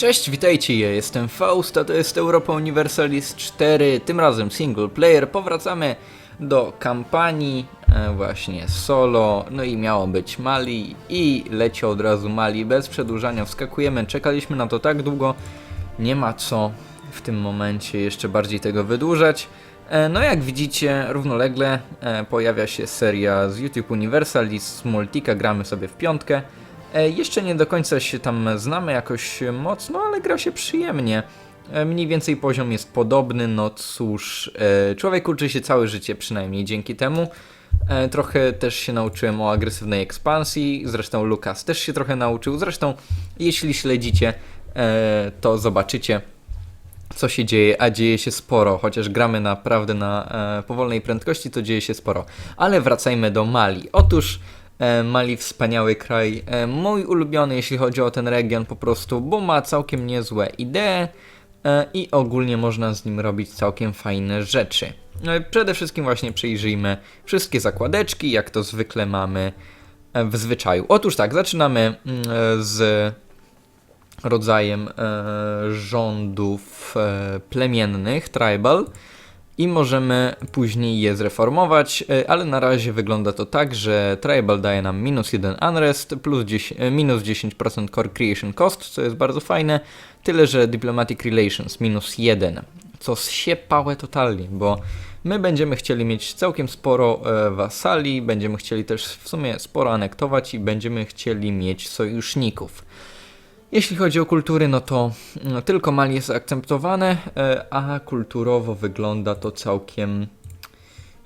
Cześć, witajcie, ja jestem Faust, a to jest Europa Universalis 4, tym razem single player. Powracamy do kampanii, e, właśnie solo, no i miało być Mali i leci od razu Mali, bez przedłużania wskakujemy, czekaliśmy na to tak długo, nie ma co w tym momencie jeszcze bardziej tego wydłużać. E, No jak widzicie, równolegle e, pojawia się seria z YouTube Universalis, z Multika gramy sobie w piątkę. E, Jeszcze nie do końca się tam znamy jakoś mocno, ale gra się przyjemnie. E, Mniej więcej poziom jest podobny, no cóż, e, człowiek uczy się całe życie przynajmniej dzięki temu. Trochę też się nauczyłem o agresywnej ekspansji, zresztą Lukas też się trochę nauczył. Zresztą, jeśli śledzicie, to zobaczycie, co się dzieje, a dzieje się sporo, chociaż gramy naprawdę na powolnej prędkości, to dzieje się sporo. Ale wracajmy do Mali. Otóż Mali wspaniały kraj, e, mój ulubiony jeśli chodzi o ten region po prostu, bo ma całkiem niezłe idee e, i ogólnie można z nim robić całkiem fajne rzeczy. E, Przede wszystkim właśnie przyjrzyjmy wszystkie zakładeczki, jak to zwykle mamy e, w zwyczaju. Otóż tak, zaczynamy mm, e, z rodzajem e, rządów e, plemiennych, tribal, i możemy później je zreformować, e, ale na razie wygląda to tak, że tribal daje nam minus 1 unrest, plus 10, e, minus 10% core creation cost, co jest bardzo fajne, tyle że diplomatic relations minus 1, co się pałe totalnie, bo my będziemy chcieli mieć całkiem sporo e, wasali, będziemy chcieli też w sumie sporo anektować i będziemy chcieli mieć sojuszników. Jeśli chodzi o kultury, no to no, tylko Mali jest akceptowane, e, a kulturowo wygląda to całkiem,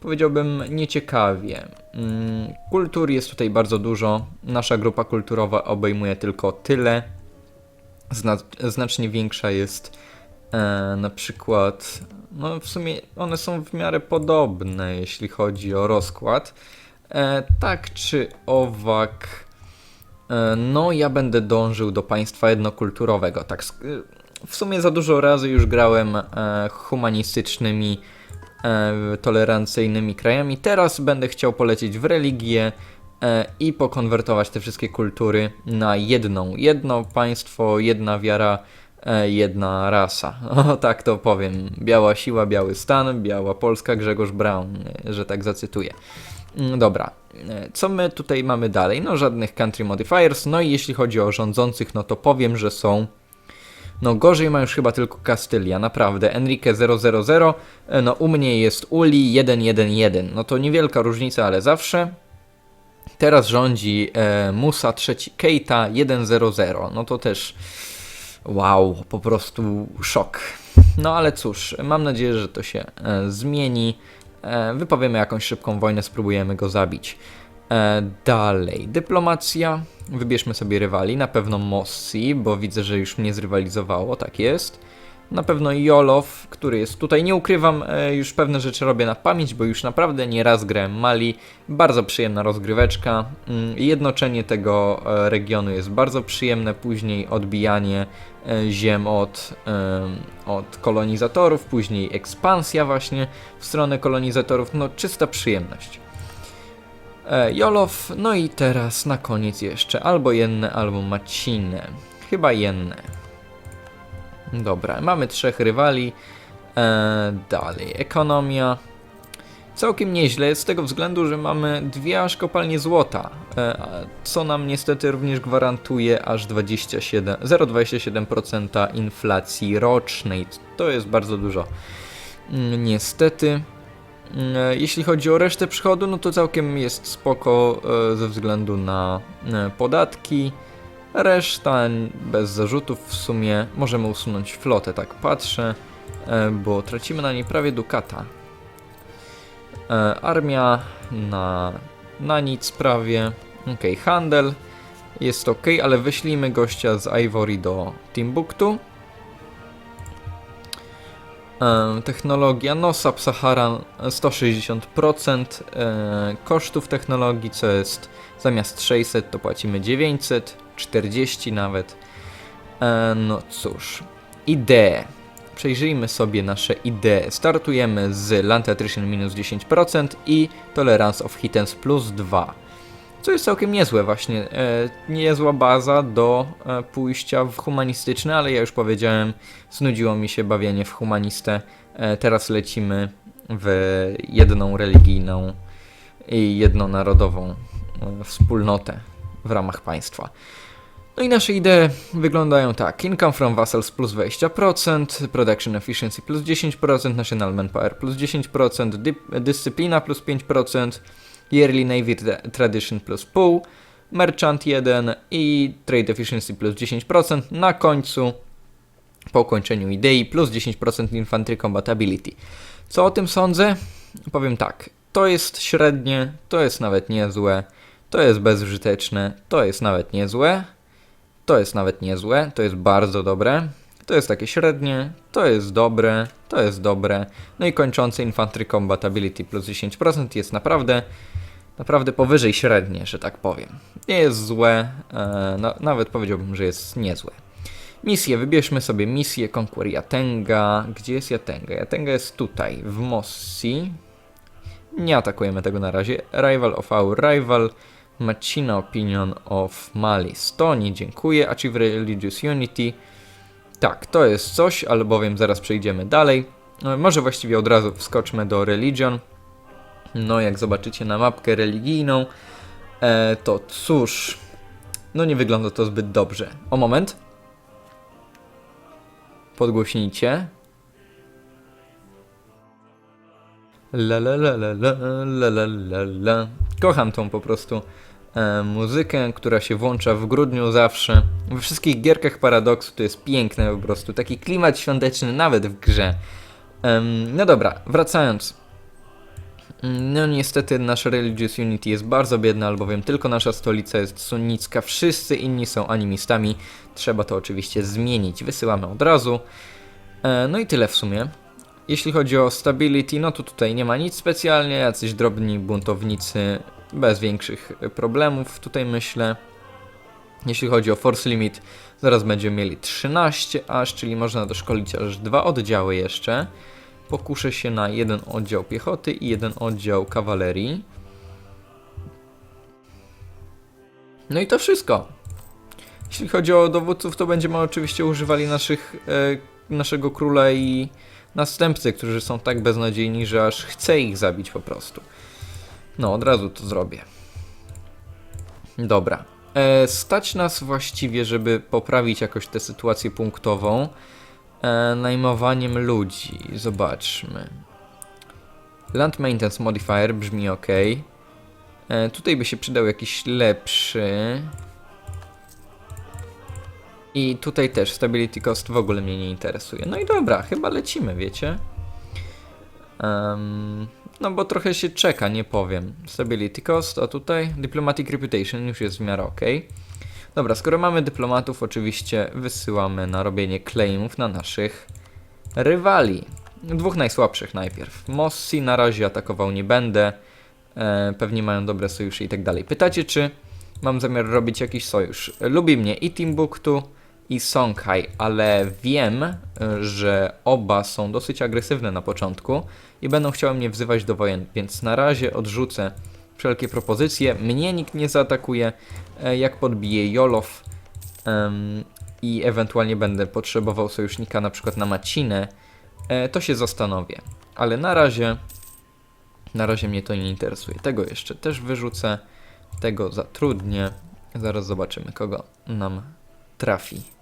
powiedziałbym, nieciekawie. Mm, Kultur jest tutaj bardzo dużo. Nasza grupa kulturowa obejmuje tylko tyle. Zna znacznie większa jest e, na przykład, no w sumie one są w miarę podobne, jeśli chodzi o rozkład. E, tak czy owak. E, No, ja będę dążył do państwa jednokulturowego. Tak, y, w sumie za dużo razy już grałem e, humanistycznymi, e, tolerancyjnymi krajami. Teraz będę chciał polecieć w religię i pokonwertować te wszystkie kultury na jedną. Jedno państwo, jedna wiara, jedna rasa. O, tak to powiem. Biała siła, biały stan, biała Polska, Grzegorz Braun, e, że tak zacytuję. Mm, Dobra, E, co my tutaj mamy dalej? No żadnych country modifiers, no i jeśli chodzi o rządzących, no to powiem, że są... No gorzej ma już chyba tylko Kastylia, naprawdę. Enrique 000, e, no u mnie jest Uli 111, no to niewielka różnica, ale zawsze. Teraz rządzi e, Musa III Keita 100, no to też wow, po prostu szok. No ale cóż, mam nadzieję, że to się e, zmieni. E, wypowiemy jakąś szybką wojnę, spróbujemy go zabić. E, dalej, dyplomacja. Wybierzmy sobie rywali, na pewno Mossi, bo widzę, że już mnie zrywalizowało, tak jest. Na pewno Jolow, który jest tutaj. Nie ukrywam, e, już pewne rzeczy robię na pamięć, bo już naprawdę nie raz grałem Mali. Bardzo przyjemna rozgryweczka. Mm, Jednoczenie tego e, regionu jest bardzo przyjemne. Później odbijanie e, ziem od, od kolonizatorów, później ekspansja właśnie w stronę kolonizatorów. No czysta przyjemność. Jolow, no i teraz na koniec jeszcze albo jenne, albo macinne. Chyba jenne. Dobra, mamy trzech rywali. E, dalej, ekonomia. Całkiem nieźle, z tego względu, że mamy dwie aż kopalnie złota, e, a co nam niestety również gwarantuje aż 27, 0,27% inflacji rocznej. To jest bardzo dużo. Mm, Niestety. Mm, e, Jeśli chodzi o resztę przychodu, no to całkiem jest spoko e, ze względu na e, podatki. Reszta bez zarzutów w sumie możemy usunąć flotę, tak patrzę, e, bo tracimy na niej prawie dukata. E, Armia na, na nic prawie. Ok, handel jest ok, ale wyślijmy gościa z Ivory do Timbuktu. E, Technologia, no Sub-Saharan 160% e, kosztów technologii, co jest zamiast 600 to płacimy 940 nawet. E, No cóż, idee. Przejrzyjmy sobie nasze idee. Startujemy z Land Attrition minus 10% i Tolerance of Hittens plus 2. Co jest całkiem niezłe właśnie. E, niezła baza do e, pójścia w humanistyczne, ale ja już powiedziałem, znudziło mi się bawienie w humanistę. E, teraz lecimy w jedną religijną i jedną narodową e, wspólnotę w ramach państwa. No i nasze idee wyglądają tak. Income from vassals plus 20%, production efficiency plus 10%, national manpower plus 10%, dy- dyscyplina plus 5%, yearly navy tra- tradition plus pół, merchant 1 i trade efficiency plus 10%. Na końcu, po ukończeniu idei, plus 10% infantry combatability. Co o tym sądzę? Powiem tak. To jest średnie, to jest nawet niezłe, to jest bezużyteczne, to jest nawet niezłe, to jest nawet niezłe, to jest bardzo dobre, to jest takie średnie, to jest dobre, to jest dobre, no i kończące Infantry Combatability plus 10% jest naprawdę, naprawdę powyżej średnie, że tak powiem. Nie jest złe, e, no, nawet powiedziałbym, że jest niezłe. Misje, wybierzmy sobie misję Conquer Jatenga. Gdzie jest Jatenga? Jatenga jest tutaj, w Mossi. Nie atakujemy tego na razie. Rival of our rival. Machina Opinion of Mali To dziękuję. Achieve Religious Unity. Tak, to jest coś, albowiem zaraz przejdziemy dalej. No, może właściwie od razu wskoczmy do Religion. No, jak zobaczycie na mapkę religijną, e, to cóż, no nie wygląda to zbyt dobrze. O moment. Podgłośnijcie. La la la la la la la la. Kocham tą po prostu muzykę, która się włącza w grudniu zawsze. We wszystkich gierkach Paradoksu to jest piękne po prostu. Taki klimat świąteczny nawet w grze. No dobra, wracając. Mm, No niestety nasza Religious Unity jest bardzo biedna, albowiem tylko nasza stolica jest sunnicka, wszyscy inni są animistami. Trzeba to oczywiście zmienić. Wysyłamy od razu. E, no i tyle w sumie. Jeśli chodzi o stability, no to tutaj nie ma nic specjalnie, jacyś drobni buntownicy bez większych problemów, tutaj myślę. Jeśli chodzi o force limit, zaraz będziemy mieli 13 aż, czyli można doszkolić aż dwa oddziały jeszcze. Pokuszę się na jeden oddział piechoty i jeden oddział kawalerii. No i to wszystko. Jeśli chodzi o dowódców, to będziemy oczywiście używali naszych, e, naszego króla i następcy, którzy są tak beznadziejni, że aż chcę ich zabić po prostu. No, od razu to zrobię. Dobra. E, stać nas właściwie, żeby poprawić jakoś tę sytuację punktową e, najmowaniem ludzi. Zobaczmy. Land Maintenance Modifier brzmi ok. E, tutaj by się przydał jakiś lepszy. I tutaj też Stability Cost w ogóle mnie nie interesuje. No i dobra, chyba lecimy, wiecie? Em, no bo trochę się czeka, nie powiem. Stability Cost, a tutaj Diplomatic Reputation już jest w miarę ok. Dobra, skoro mamy dyplomatów, oczywiście wysyłamy na robienie claimów na naszych rywali. Dwóch najsłabszych najpierw. Mossi na razie atakował nie będę. E, pewnie mają dobre sojusze i tak dalej. Pytacie, czy mam zamiar robić jakiś sojusz? Lubi mnie i Timbuktu, i Songhai, ale wiem, że oba są dosyć agresywne na początku i będą chciały mnie wzywać do wojen, więc na razie odrzucę wszelkie propozycje. Mnie nikt nie zaatakuje, e, jak podbije Jolow em, i ewentualnie będę potrzebował sojusznika na przykład na Macinę, e, to się zastanowię. Ale na razie, na razie mnie to nie interesuje. Tego jeszcze też wyrzucę, tego zatrudnię. Zaraz zobaczymy, kogo nam trafi.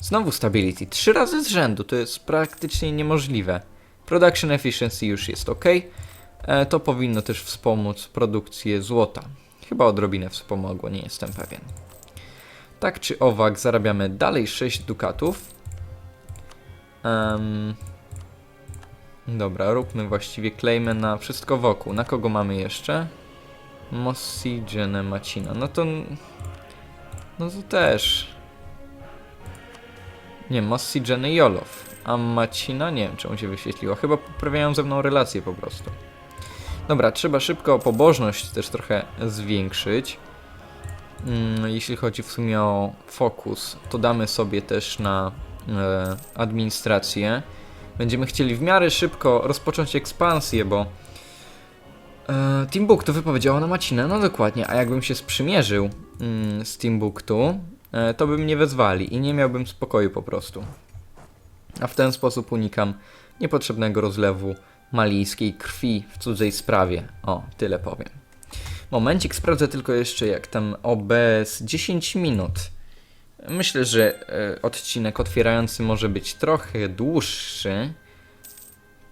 Znowu stability. Trzy razy z rzędu. To jest praktycznie niemożliwe. Production efficiency już jest ok. E, to powinno też wspomóc produkcję złota. Chyba odrobinę wspomogło, nie jestem pewien. Tak czy owak, zarabiamy dalej 6 dukatów. Em, dobra, róbmy właściwie claimy na wszystko wokół. Na kogo mamy jeszcze? Mossi, Macina. No to... No to też... Nie, Mossi, Jenny i Olof. A Macina? Nie wiem, czemu się wyświetliło. Chyba poprawiają ze mną relacje po prostu. Dobra, trzeba szybko pobożność też trochę zwiększyć. Mm, jeśli chodzi w sumie o fokus, to damy sobie też na e, administrację. Będziemy chcieli w miarę szybko rozpocząć ekspansję, bo E, Timbuktu wypowiedziało na macinę, no dokładnie, a jakbym się sprzymierzył mm, z Timbuktu, to by mnie wezwali i nie miałbym spokoju po prostu. A w ten sposób unikam niepotrzebnego rozlewu malijskiej krwi w cudzej sprawie. O, tyle powiem. Momencik, sprawdzę tylko jeszcze jak tam OBS 10 minut. Myślę, że e, odcinek otwierający może być trochę dłuższy.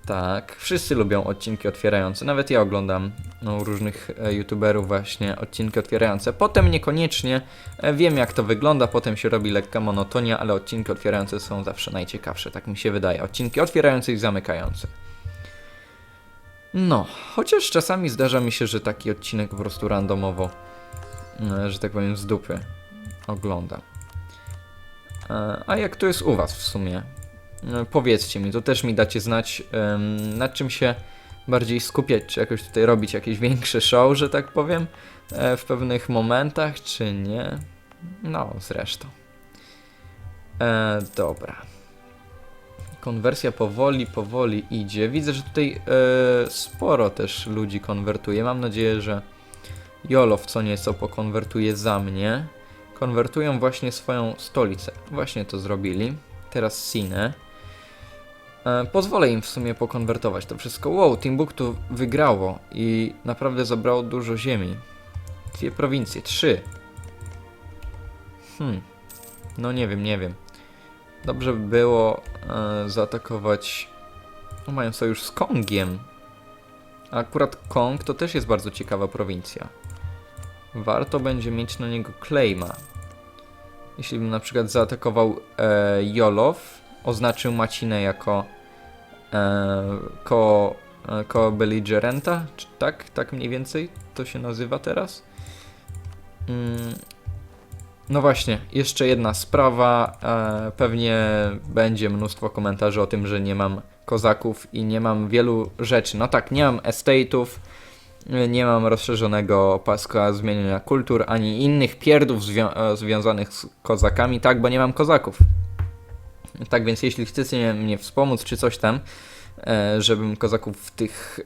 Tak, wszyscy lubią odcinki otwierające. Nawet ja oglądam no, różnych e, youtuberów właśnie odcinki otwierające. Potem niekoniecznie e, wiem jak to wygląda, potem się robi lekka monotonia, ale odcinki otwierające są zawsze najciekawsze, tak mi się wydaje. Odcinki otwierające i zamykające. No, chociaż czasami zdarza mi się, że taki odcinek po prostu randomowo, e, że tak powiem, z dupy oglądam. A jak to jest u Was w sumie? E, Powiedzcie mi, to też mi dacie znać, nad czym się bardziej skupiać, czy jakoś tutaj robić jakieś większe show, że tak powiem, e, w pewnych momentach, czy nie. No, zresztą. E, dobra. Konwersja powoli, powoli idzie. Widzę, że tutaj e, sporo też ludzi konwertuje. Mam nadzieję, że Jolow co nieco pokonwertuje za mnie. Konwertują właśnie swoją stolicę. Właśnie to zrobili. Teraz Sinę. E, pozwolę im w sumie pokonwertować to wszystko. Wow, Timbuktu wygrało i naprawdę zabrało dużo ziemi. Dwie prowincje, trzy. Hmm. No nie wiem, nie wiem. Dobrze by było e, zaatakować. O, mają sojusz z Kongiem. A akurat Kong to też jest bardzo ciekawa prowincja. Warto będzie mieć na niego claima. Jeśli bym na przykład zaatakował e, oznaczył Macinę jako e, ko, e, ko belligerenta, czy tak? Tak mniej więcej to się nazywa teraz. Mm, no właśnie, jeszcze jedna sprawa. E, pewnie będzie mnóstwo komentarzy o tym, że nie mam kozaków i nie mam wielu rzeczy. No tak, nie mam estate'ów, nie mam rozszerzonego paska zmieniania kultur, ani innych pierdów zwią- e, związanych z kozakami, tak, bo nie mam kozaków. Tak więc jeśli chcecie mnie wspomóc czy coś tam, e, żebym kozaków tych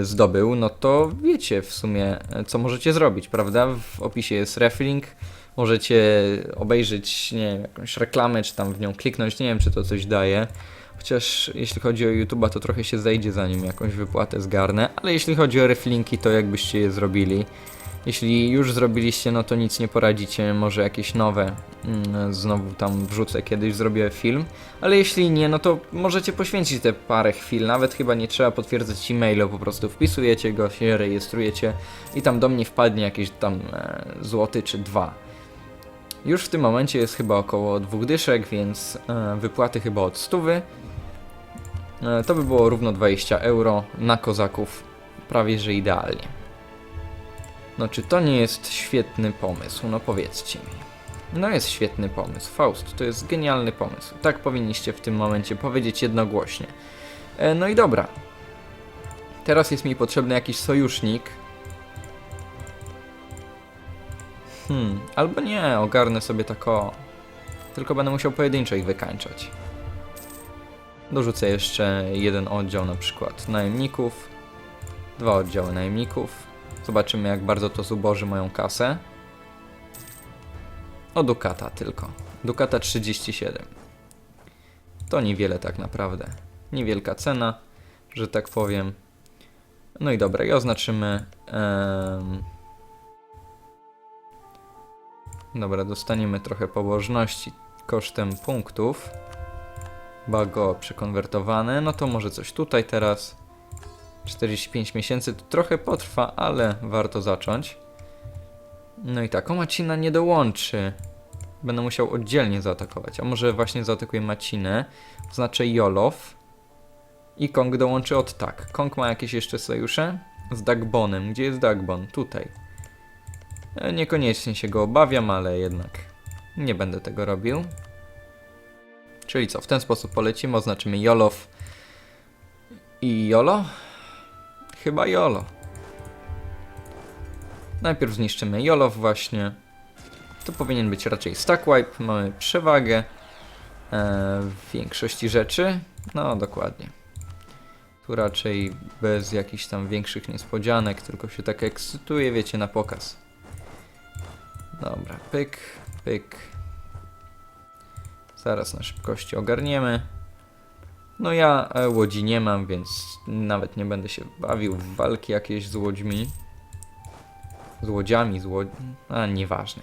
e, zdobył, no to wiecie w sumie, e, co możecie zrobić, prawda? W opisie jest reflink, możecie obejrzeć, nie wiem, jakąś reklamę, czy tam w nią kliknąć, nie wiem, czy to coś daje. Chociaż jeśli chodzi o YouTube'a, to trochę się zejdzie zanim jakąś wypłatę zgarnę, ale jeśli chodzi o reflinki, to jakbyście je zrobili. Jeśli już zrobiliście, no to nic nie poradzicie, może jakieś nowe mm, znowu tam wrzucę, kiedyś zrobię film, ale jeśli nie, no to możecie poświęcić te parę chwil, nawet chyba nie trzeba potwierdzać e-mailu, po prostu wpisujecie go, się rejestrujecie i tam do mnie wpadnie jakieś tam e, złoty czy dwa. Już w tym momencie jest chyba około dwóch dyszek, więc e, wypłaty chyba od stówy. E, to by było równo 20 euro na kozaków, prawie że idealnie. No czy to nie jest świetny pomysł? No powiedzcie mi. No jest świetny pomysł. Faust, to jest genialny pomysł. Tak powinniście w tym momencie powiedzieć jednogłośnie. E, no i dobra. Teraz jest mi potrzebny jakiś sojusznik. Hmm, albo nie, ogarnę sobie tak o. Tylko będę musiał pojedynczo ich wykańczać. Dorzucę jeszcze jeden oddział na przykład najemników. Dwa oddziały najemników. Zobaczymy jak bardzo to zuboży moją kasę. O Dukata tylko. Dukata 37. To niewiele tak naprawdę. Niewielka cena, że tak powiem. No i dobra, i oznaczymy... Dobra, dostaniemy trochę pobożności kosztem punktów. Bago przekonwertowane. No to może coś tutaj teraz. 45 miesięcy to trochę potrwa, ale warto zacząć. No i tak, o Macina nie dołączy. Będę musiał oddzielnie zaatakować. A może właśnie zaatakuję Macinę. Oznaczę Jolow. I Kong dołączy od tak. Kong ma jakieś jeszcze sojusze? Z Dagbonem. Gdzie jest Dagbon? Tutaj. E, Niekoniecznie się go obawiam, ale jednak nie będę tego robił. Czyli co, w ten sposób polecimy, oznaczymy Jolow i Jolo? Chyba Jolo. Najpierw zniszczymy Jolow właśnie. To powinien być raczej stack wipe, mamy przewagę e, w większości rzeczy. No, dokładnie. Tu raczej bez jakichś tam większych niespodzianek, tylko się tak ekscytuje, wiecie, na pokaz. Dobra, pyk, pyk. Zaraz na szybkości ogarniemy. No ja e, łodzi nie mam, więc nawet nie będę się bawił w walki jakieś z łodźmi. Z łodziami, z łodź... A, nieważne.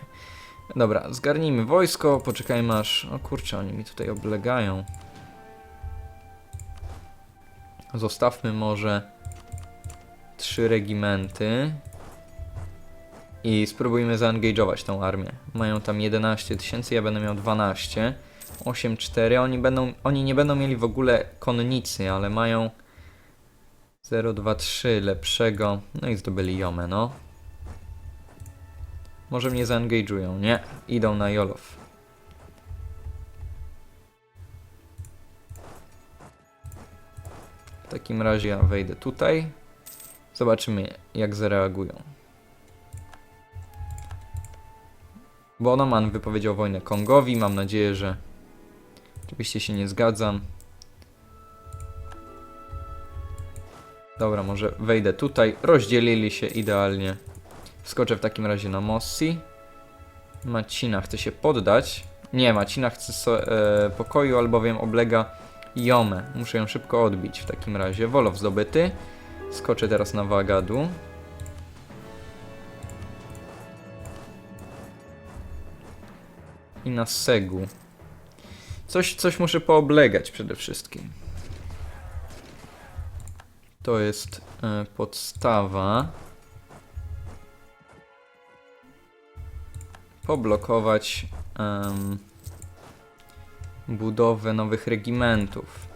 Dobra, zgarnijmy wojsko, poczekajmy aż... O kurczę, oni mi tutaj oblegają. Zostawmy może trzy regimenty i spróbujmy zaangażować tą armię. Mają tam 11 tysięcy, ja będę miał 12. 8-4, oni, oni nie będą mieli w ogóle konnicy, ale mają 0-2-3 lepszego. No i zdobyli Jomę, no. Może mnie zaangażują, nie? Idą na Jolow. W takim razie ja wejdę tutaj. Zobaczymy jak zareagują. Bonoman wypowiedział wojnę Kongowi. Mam nadzieję, że oczywiście się nie zgadzam. Dobra, może wejdę tutaj. Rozdzielili się idealnie. Wskoczę w takim razie na Mossi. Macina chce się poddać. Nie, Macina chce so, e, pokoju, albowiem oblega Jomę. Muszę ją szybko odbić w takim razie. Wolow zdobyty. Skoczę teraz na Wagadu. I na Segu. Coś, coś muszę pooblegać przede wszystkim. To jest e, podstawa. Poblokować budowę nowych regimentów.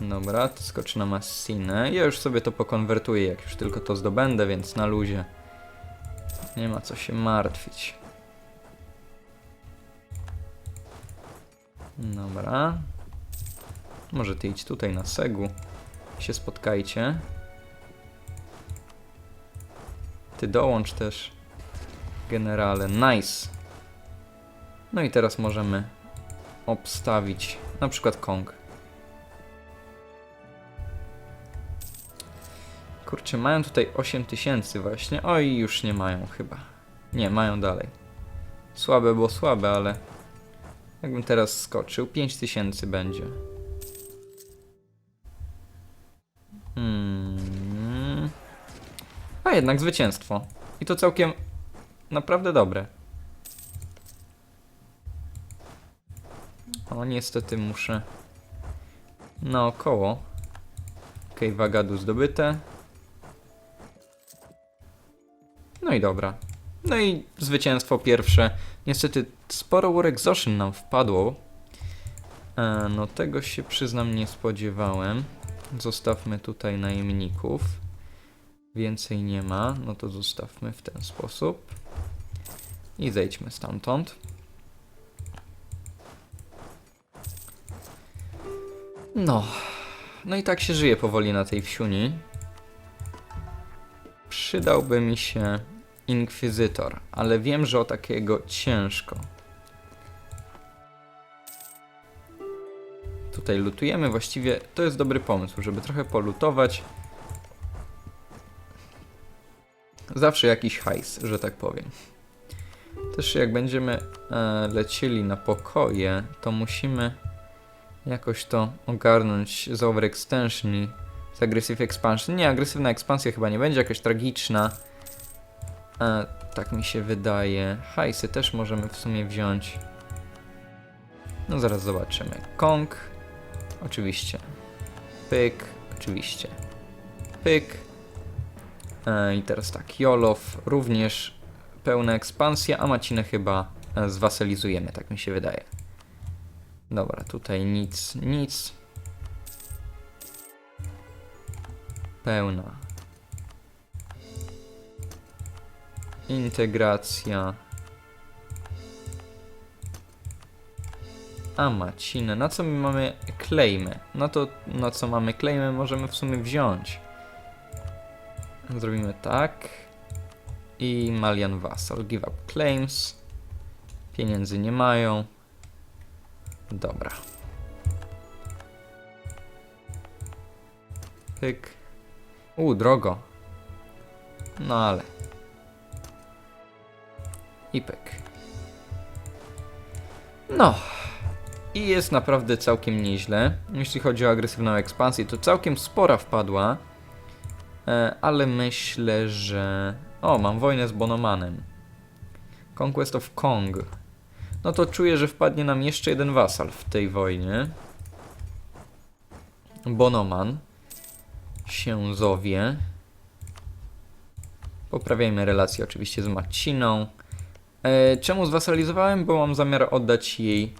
Dobra, to skoczę na Massinę. Ja już sobie to pokonwertuję, jak już tylko to zdobędę, więc na luzie. Nie ma co się martwić. Dobra. Może ty idź tutaj na Segu. Się spotkajcie. Ty dołącz też. Generale, nice. No i teraz możemy obstawić na przykład Kong. Kurczę, mają tutaj 8000 właśnie. Oj, już nie mają chyba. Nie, mają dalej. Słabe było słabe, ale jakbym teraz skoczył, 5000 będzie. Hmm. A jednak zwycięstwo. I to całkiem naprawdę dobre. O, niestety muszę naokoło. Okej, okay, wagadu zdobyte. No i dobra. No i zwycięstwo pierwsze. Niestety sporo Urek Zoszyn nam wpadło. E, no tego się przyznam nie spodziewałem. Zostawmy tutaj najemników. Więcej nie ma, no to zostawmy w ten sposób. I zejdźmy stamtąd. No. No i tak się żyje powoli na tej wsiuni. Przydałby mi się inkwizytor, ale wiem, że o takiego ciężko. Tutaj lutujemy, właściwie to jest dobry pomysł, żeby trochę polutować. Zawsze jakiś hajs, że tak powiem. Też jak będziemy e, lecieli na pokoje, to musimy jakoś to ogarnąć z overextension i z aggressive expansion. Nie, agresywna ekspansja chyba nie będzie jakaś tragiczna. E, tak mi się wydaje. Hajsy też możemy w sumie wziąć. No zaraz zobaczymy. Kong. Oczywiście. Pyk. Oczywiście. Pyk. E, I teraz tak. Jolow. Również pełna ekspansja, a Macinę chyba e, zwaselizujemy, tak mi się wydaje. Dobra, tutaj nic, nic. Pełna. Integracja. A macinę. Na co my mamy claimy? No to na co mamy claimy możemy w sumie wziąć. Zrobimy tak. I Malian Vassal. Give up claims. Pieniędzy nie mają. Dobra. Pyk. U, drogo. No ale. I pyk. No. I jest naprawdę całkiem nieźle. Jeśli chodzi o agresywną ekspansję, to całkiem spora wpadła. E, ale myślę, że... O, mam wojnę z Bonomanem. Conquest of Kong. No to czuję, że wpadnie nam jeszcze jeden wasal w tej wojnie. Bonoman się zowie. Poprawiajmy relacje oczywiście z Maciną. E, czemu zwasalizowałem? Bo mam zamiar oddać jej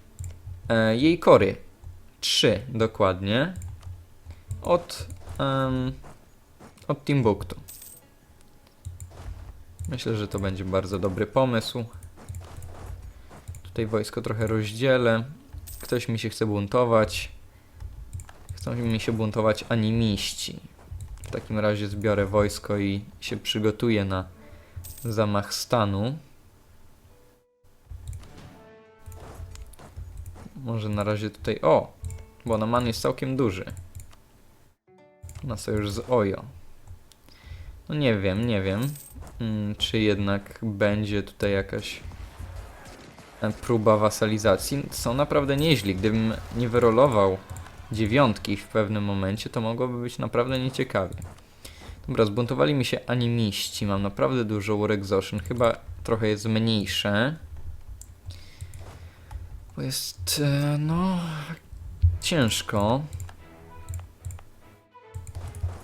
e, jej kory. Trzy dokładnie. Od, em, od Timbuktu. Myślę, że to będzie bardzo dobry pomysł. Tutaj wojsko trochę rozdzielę. Ktoś mi się chce buntować. Chcą mi się buntować animiści. W takim razie zbiorę wojsko i się przygotuję na zamach stanu. Może na razie tutaj. O! Bo Naman jest całkiem duży. Na sojusz z Ojo. No nie wiem, nie wiem. Mm, czy jednak będzie tutaj jakaś e, próba wasalizacji? Są naprawdę nieźli. Gdybym nie wyrolował dziewiątki w pewnym momencie, to mogłoby być naprawdę nieciekawie. Dobra, zbuntowali mi się animiści. Mam naprawdę dużo War Exhaustion. Chyba trochę jest mniejsze. Bo jest, e, no, ciężko.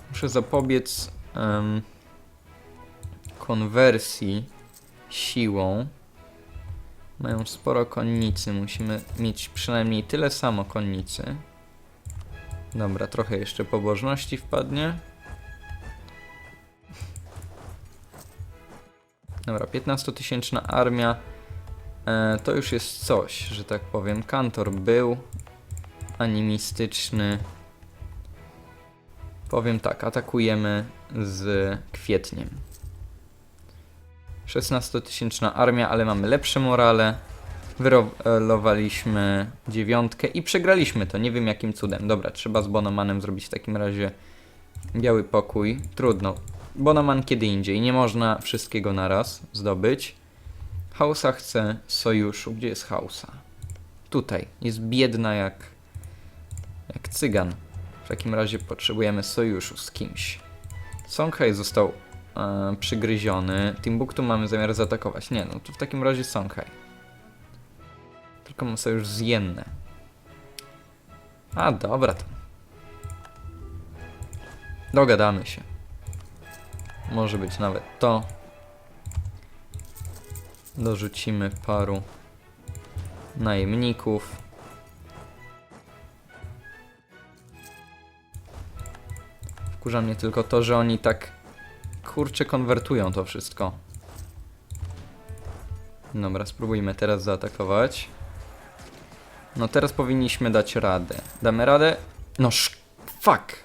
Muszę zapobiec em, konwersji siłą. Mają sporo konnicy, musimy mieć przynajmniej tyle samo konnicy. Dobra, trochę jeszcze pobożności wpadnie. Dobra, 15-tysięczna armia. E, to już jest coś, że tak powiem. Kantor był animistyczny. Powiem tak, atakujemy z kwietniem. 16-tysięczna armia, ale mamy lepsze morale. Wyrolowaliśmy dziewiątkę i przegraliśmy to. Nie wiem jakim cudem. Dobra, trzeba z Bonomanem zrobić w takim razie biały pokój. Trudno. Bonoman kiedy indziej. Nie można wszystkiego naraz zdobyć. Hausa chce sojuszu. Gdzie jest Hausa? Tutaj. Jest biedna jak jak cygan. W takim razie potrzebujemy sojuszu z kimś. Songhai został e, przygryziony. Timbuktu mamy zamiar zaatakować. Nie, no to w takim razie Songhai. Tylko mam sojusz z Jenne. A, dobra to. Dogadamy się. Może być nawet to. Dorzucimy paru najemników. Wkurza mnie tylko to, że oni tak kurczę konwertują to wszystko. Dobra, spróbujmy teraz zaatakować. No teraz powinniśmy dać radę. Damy radę? No sz... fuck!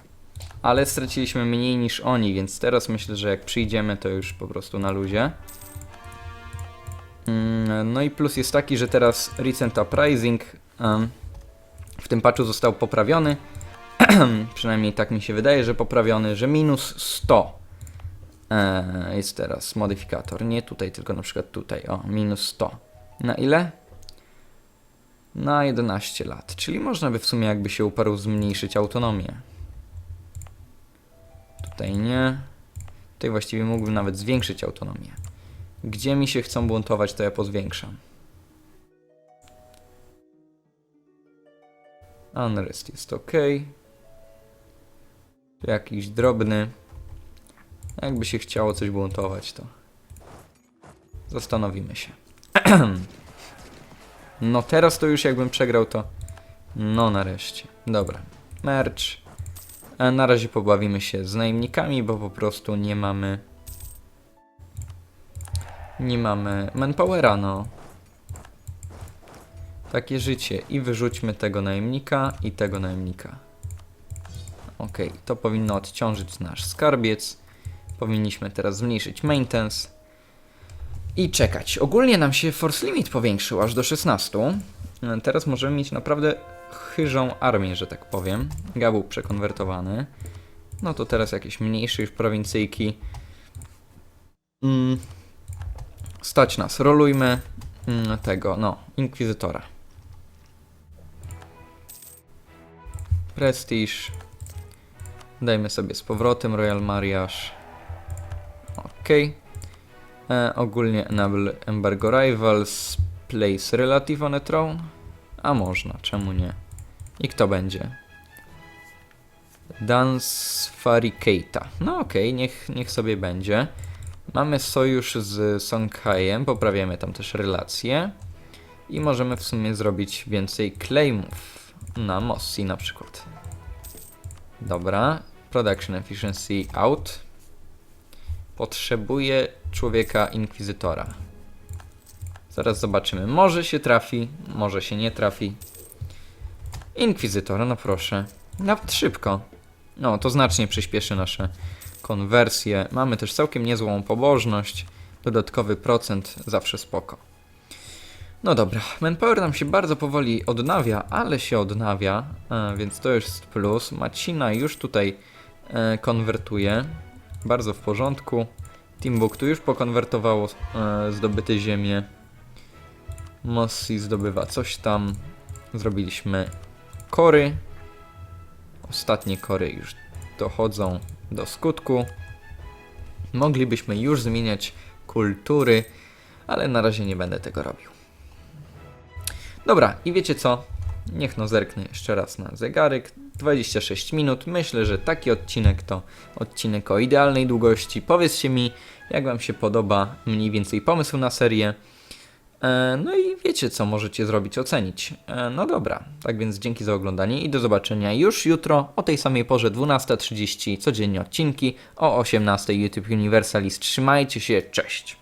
Ale straciliśmy mniej niż oni, więc teraz myślę, że jak przyjdziemy, to już po prostu na luzie. Mm, No i plus jest taki, że teraz Recent Uprising w tym patchu został poprawiony. Przynajmniej tak mi się wydaje, że poprawiony, że minus 100 e, jest teraz modyfikator. Nie tutaj, tylko na przykład tutaj. O, minus 100. Na ile? Na 11 lat. Czyli można by w sumie jakby się uparł zmniejszyć autonomię. Tutaj nie. Tutaj właściwie mógłbym nawet zwiększyć autonomię. Gdzie mi się chcą buntować, to ja pozwiększam. Unrest jest ok. Jakiś drobny. Jakby się chciało coś buntować, to zastanowimy się. no teraz to już jakbym przegrał, to no nareszcie. Dobra. Merch. E, Na razie pobawimy się z najemnikami, bo po prostu nie mamy nie mamy manpowera, no. Takie życie. I wyrzućmy tego najemnika i tego najemnika. Ok, to powinno odciążyć nasz skarbiec. Powinniśmy teraz zmniejszyć maintenance. I czekać. Ogólnie nam się force limit powiększył aż do 16. E, Teraz możemy mieć naprawdę chyżą armię, że tak powiem. Gabu przekonwertowany. No to teraz jakieś mniejsze już prowincyjki. Mm. Stać nas, rolujmy mm, tego, no, Inkwizytora. Prestiż. Dajmy sobie z powrotem Royal Mariage. Ok. E, ogólnie Enable Embargo Rivals. Place Relative on a Throne. A można, czemu nie? I kto będzie? Dance Farikeita. No okej, niech, niech sobie będzie. Mamy sojusz z Songhajem, poprawiamy tam też relacje. I możemy w sumie zrobić więcej claimów na Mossi na przykład. Dobra, production efficiency out. Potrzebuję człowieka inkwizytora. Zaraz zobaczymy. Może się trafi, może się nie trafi. Inkwizytora, no proszę. Nawet szybko. No, to znacznie przyspieszy nasze konwersje. Mamy też całkiem niezłą pobożność. Dodatkowy procent, zawsze spoko. No dobra, manpower nam się bardzo powoli odnawia, ale się odnawia, e, więc to jest plus. Macina już tutaj e, konwertuje, bardzo w porządku. Timbuktu już pokonwertowało e, zdobyte ziemie. Mossi zdobywa coś tam. Zrobiliśmy kory. Ostatnie kory już dochodzą do skutku. Moglibyśmy już zmieniać kultury, ale na razie nie będę tego robił. Dobra, i wiecie co? Niech no zerknę jeszcze raz na zegarek. 26 minut. Myślę, że taki odcinek to odcinek o idealnej długości. Powiedzcie mi, jak Wam się podoba mniej więcej pomysł na serię. E, No i wiecie, co możecie zrobić, ocenić. E, No dobra, tak więc dzięki za oglądanie i do zobaczenia już jutro o tej samej porze 12.30 codziennie odcinki o 18.00 YouTube Universalist. Trzymajcie się, cześć!